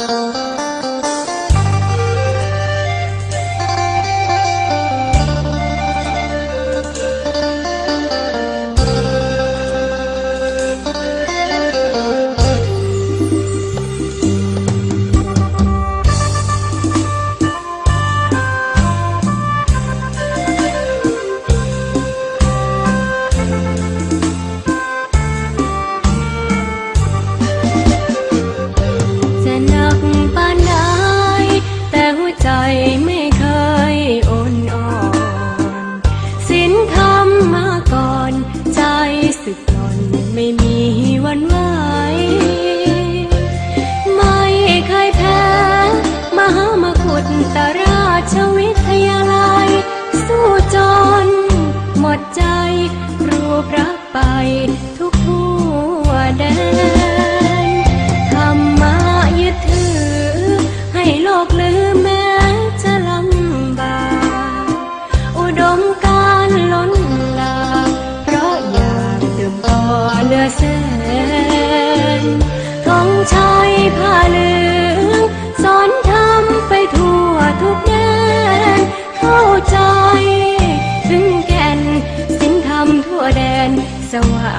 จ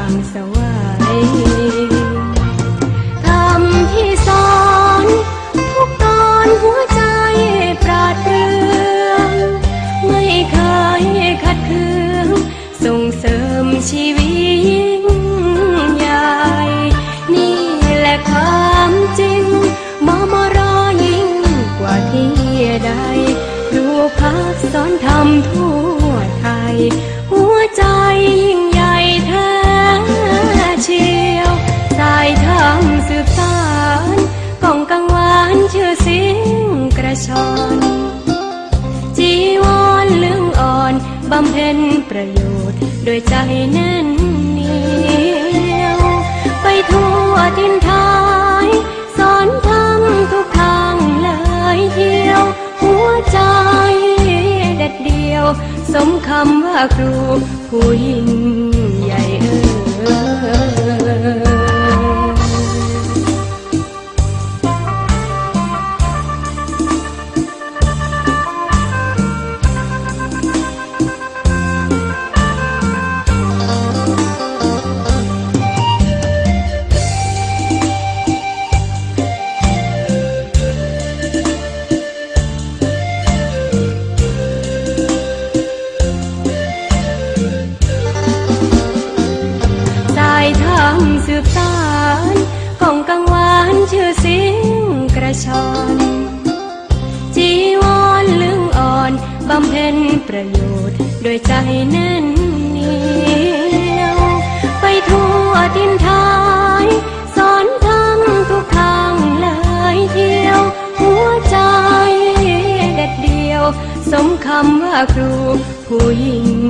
นสว่ บำเพ็ญประโยชน์โดยใจแน่นเหนียว ไปทั่วทินทายสอนทำทุกทางเลยเที่ยว หัวใจเด็ดเดียว สมคำว่าครูผู้ยิ่ง สืบสารกองกังวานชื่อเสียงกระชอน จีวรเหลืองอ่อนบำเพ็ญประโยชน์โดยใจแน่นเหนียวไปทั่วทินทายสอนทำทุกทางเลยเที่ยว หัวใจเด็ดเดียว สมคำว่าครูผู้ยิ่ง